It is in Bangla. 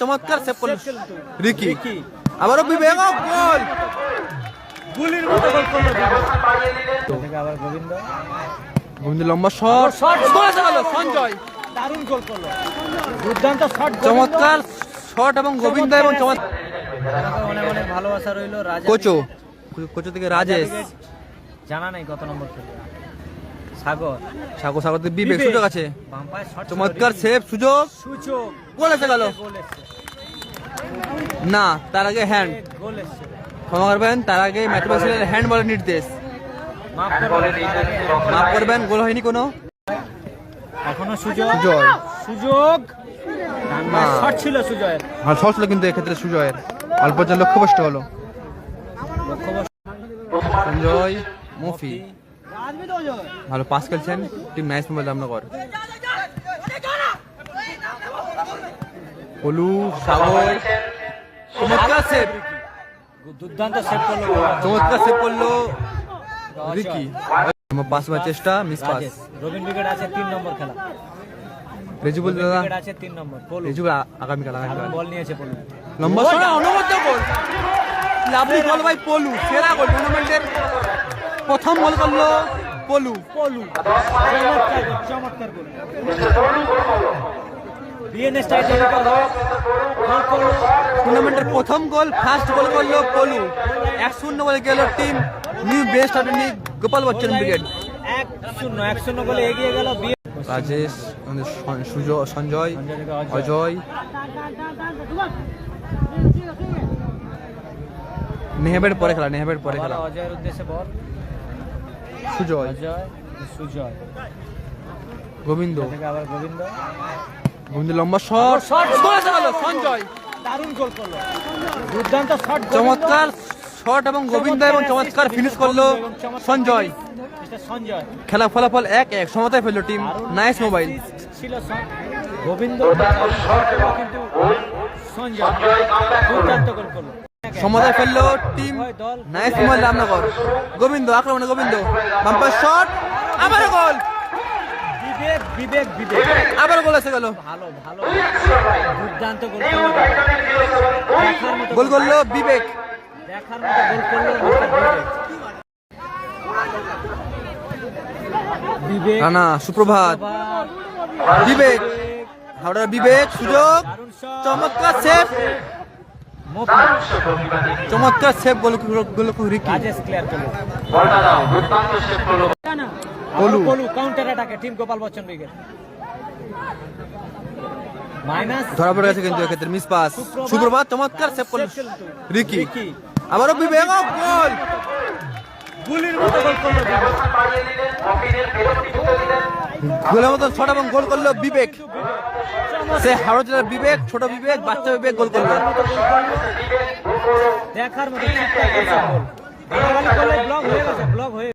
চমৎকার সেভ রিকি। আবারও বিবেক গোল। গুলির মতো গোল করল। আবার গোবিন্দ। গোবিন্দ লম্বা শট শট, গোল গেল সঞ্জয়। দারুণ গোল করল। দুর্দান্ত শট চমৎকার শট এবং গোবিন্দ এবং চমৎকার অনেক অনেক ভালোবাসা রইল রাজা কোচো। কোচো থেকে রাজেশ। জানা নাই কত নম্বর খেলে সাগর। সাগর সাগর থেকে বিবেক। সুযোগ আছে। চমৎকার সেভ সুযোগ। সুযোগ। গোল এসে গেল। না তার আগে হ্যান্ড ক্ষমা করবেন তার আগে ম্যাচ হ্যান্ড বলের নির্দেশ। মাফ করবেন। গোল হয়নি কোনো? এখনও সুযোগ? জয়। সুযোগ? শট ছিল সুজয়ের। আর সহজ ছিল কিন্তু এক্ষেত্রে সুজয়ের। অল্প যে লক্ষ্যভ্রষ্ট হলো। সঞ্জয় মফি। ভালো পাস খেলছেন টিম ম্যাচ মোবাইল রামনগর পলু সাগর চমৎকার সেভ দুর্দান্ত সেভ করল চমৎকার সেভ করল রিকি আমার পাস হওয়ার চেষ্টা মিস পাস রবিন উইকেট আছে তিন নম্বর খেলা রেজুবুল দাদা উইকেট আছে তিন নম্বর পলু রেজুবুল আ- আগামীকাল এখন আগামীকাল বল নিয়েছে পলু লম্বা শট অনবদ্য গোল লাভলি গোল ভাই পলু সেরা গোল টুর্নামেন্টের প্রথম গোল করল পলু। পলু। চমৎকার টুর্নামেন্টের প্রথম গোল ফার্স্ট গোল করল পলু। এক শূন্য বলে গেল team. New best attorney Gopal Bachchan brigade. এক শূন্য এক শূন্য গোলে এগিয়ে গেল রাজেশ সঞ্জয়। অজয়। নেহেবের পরে খেলা নেহেবের পরে খেলা। অজয়ের উদ্দেশ্যে বল। সুজয়। অজয় সুজয়। গোবিন্দ। থেকে আবার গোবিন্দ। গোবিন্দ লম্বা শট শট, সঞ্জয়। দারুণ গোল করল। দুর্দান্ত শট চমৎকার শট এবং গোবিন্দ এবং চমৎকার ফিনিশ করল সঞ্জয়। সঞ্জয়। খেলা ফলাফল এক এক সমতায় ফেলল টিম নাইস মোবাইল ছিল গোবিন্দ কিন্তু সঞ্জয়। দুর্দান্ত গোল করল। সমতায় ফেলল team nice mobile Ramnagar. Govind আক্রমণে গোবিন্দ। বাম্পার শট আবারও গোল। বিবেক বিবেক বিবেক। আবারও গোল এসে গেল। ভালো ভালো। দুর্দান্ত গোল করল। গোল করল বিবেক। দেখার মতো গোল করল বিবেক। সুপ্রভাত। বিবেক। হাওড়ার বিবেক সুযোগ। চমৎকার সেভ মফি চমৎকার save goal goal Ricky. Rajesh clear করল। Golu. Golu counter অ্যাটাকে team Gopal Bachchan wicket minus ধরা পড়ে গেছে কিন্তু এক্ষেত্রে মিস পাস সুপ্রভাত চমৎকার সেভ করল রিকি। আবারও বিবেক গোল। গুলির মতো গোল করল। গোলের মতো শট এবং গোল করল বিবেক। সে হাওড়া জেলার বিবেক ছোট বিবেক বাচ্চা বিবেক গোল করল। দেখার মতো ব্লক হয়ে গেছে ব্লক হয়ে